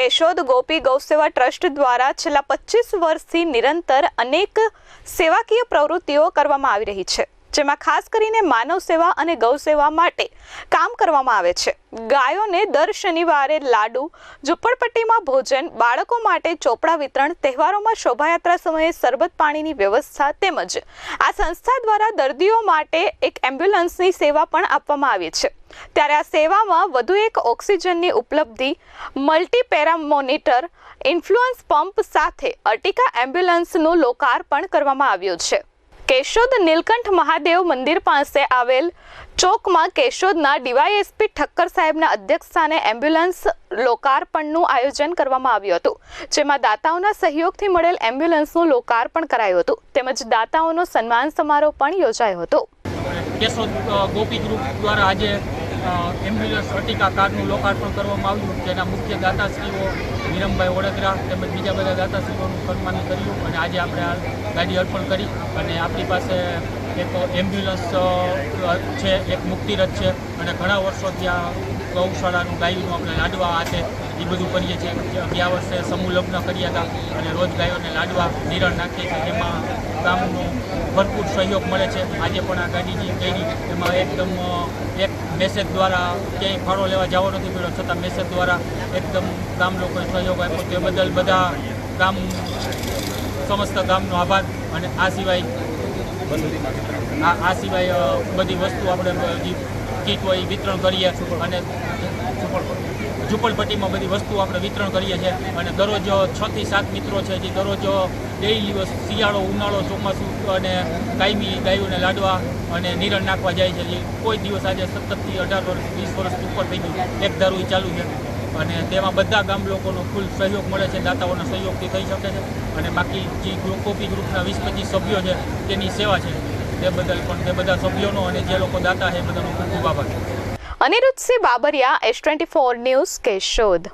કેશોદ ગોપી ગૌસેવા trust દ્વારા છેલ્લા પચીસ વર્ષથી નિરંતર અનેક સેવાકીય પ્રવૃત્તિઓ કરવામાં આવી રહી છે. જેમાં ખાસ કરીને માનવ સેવા અને ગૌ સેવા માટે કામ કરવામાં આવે છે. ગાયોને દર શનિવારે લાડુ, ઝુંપડપટ્ટીમાં ભોજન, બાળકો માટે ચોપડા વિતરણ, તહેવારોમાં શોભાયાત્રા સમયે સરબત પાણીની વ્યવસ્થા તેમજ આ સંસ્થા દ્વારા દર્દીઓ માટે એક એમ્બ્યુલન્સની સેવા પણ આપવામાં આવી છે. ત્યારે આ સેવામાં વધુ એક ઓક્સિજનની ઉપલબ્ધિ multi para monitor influence pump સાથે અર્ટિકા એમ્બ્યુલન્સનું લોકાર્પણ કરવામાં આવ્યું છે. કેશોદ નીલકંઠ મહાદેવ મંદિર પાસે આવેલ ચોકમાં કેશોદના ડીવાયએસપી ઠક્કર સાહેબના અધ્યક્ષસ્થાને એમ્બ્યુલન્સ લોકાર્પણનું આયોજન કરવામાં આવ્યું હતું. જેમાં દાતાઓના સહયોગથી મળેલ એમ્બ્યુલન્સનું લોકાર્પણ કરાયું હતું. તેમજ દાતાઓનો સન્માન સમારોહ પણ યોજાયો હતો. કેશોદ ગોપી ગ્રુપ દ્વારા આજે એમ્બ્યુલન્સ અટિકા કારનું લોકાર્પણ કરવામાં આવ્યું. તેના મુખ્ય દાતાશ્રીઓ વિરમભાઈ ઓળદરા તેમજ બીજા બધા દાતાશ્રીઓનું સન્માન કર્યું અને આજે આપણે આ ગાડી અર્પણ કરી અને આપણી પાસે એક એમ્બ્યુલન્સ છે, એક મુક્તિરથ છે અને ઘણા વર્ષોથી આ ગૌશાળાનું ગાયનું આપણે લાડવા હાથે એ બધું કરીએ છીએ. ગયા વર્ષે સમૂહ લગ્ન કર્યા હતા અને રોજ ગાયોને લાડવા નિરણ નાખીએ છીએ. જેમાં ગામનો ભરપૂર સહયોગ મળે છે. આજે પણ આ ગાડી જે કરી એમાં એકદમ એક મેસેજ દ્વારા ક્યાંય ફાળો લેવા જવો નથી પડ્યો છતાં મેસેજ દ્વારા એકદમ ગામ લોકોએ સહયોગ આપ્યો. તે બદલ બધા ગામ, સમસ્ત ગામનો આભાર. અને આ સિવાય, આ આ સિવાય બધી વસ્તુ આપણે જે કીટ હોય વિતરણ કરીએ અને ઝુંપડપટ્ટીમાં બધી વસ્તુ આપણે વિતરણ કરીએ છીએ અને દરરોજ છ થી સાત મિત્રો છે જે દરરોજ ડેઈલી શિયાળો, ઉનાળો, ચોમાસું અને કાયમી ગાયોને લાડવા અને નિરણ નાખવા જાય છે. જે કોઈ દિવસ આજે સત્તરથી અઢાર વર્ષ, વીસ વર્ષ ઉપર થઈ ગયું. એક દારૂ ચાલુ છે. અને તેમાં બધા ગામ લોકોનો ફૂલ સહયોગ મળે છે. દાતાઓના સહયોગથી થઈ શકે છે. અને બાકી જે કોપી ગ્રુપના વીસ પચીસ સભ્યો છે, તેની સેવા છે. તે બદલ પણ તે બધા સભ્યોનો અને જે લોકો દાતા છે બધાનો ખૂબ ખૂબ આભાર. Aniruddhsinh Babariya S twenty four news Keshod